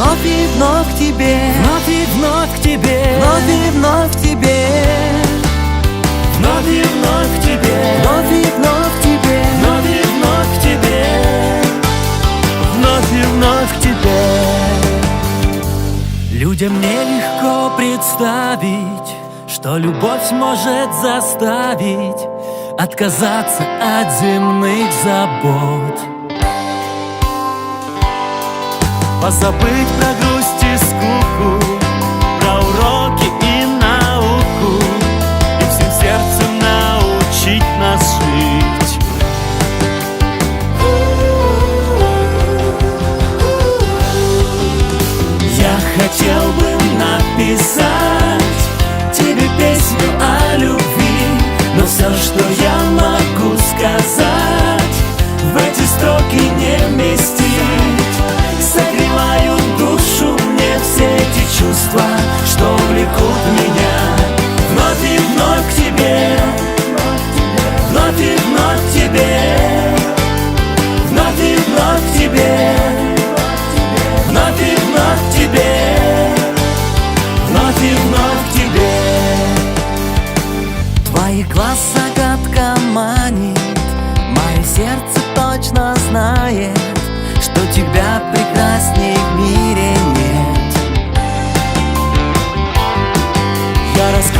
Вновь и вновь к тебе. Вновь и вновь к тебе. Вновь и вновь к тебе. Вновь и вновь к тебе. Вновь и вновь к тебе. Вновь и вновь к тебе. Вновь и вновь к тебе. Людям нелегко представить Что любовь может заставить Отказаться от земных забот Позабыть про грусть и скуку Про уроки и науку. И всем сердцем научить нас жить. Я хотел бы написать Тебе песню о любви Но все, что я могу сказать чувства Что влекут меня. Вновь и вновь к тебе. Вновь и вновь к тебе. Вновь и вновь к тебе. Вновь и вновь к тебе. Вновь и вновь к тебе. Твои глаз загадка манит Мое сердце точно знает Что тебя прекрасней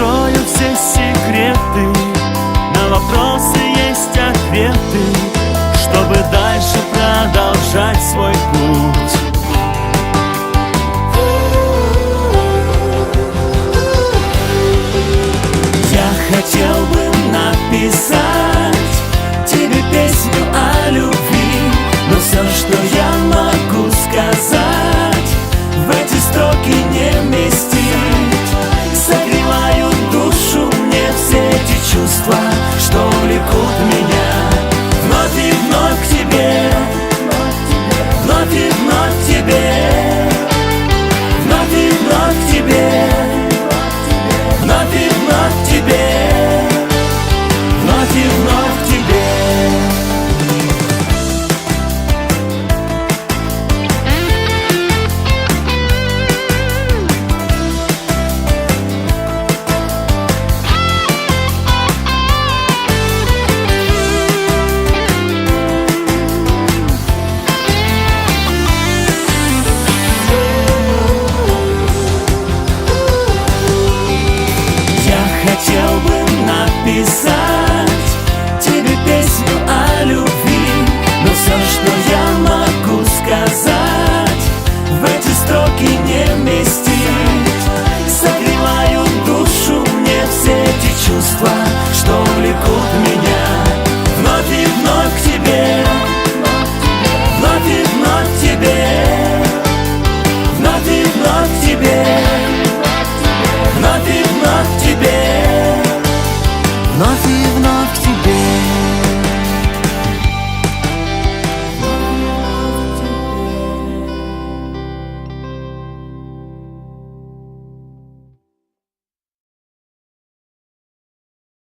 Я раскрою все секреты. На вопросы есть ответы Чтобы дальше продолжать свой путь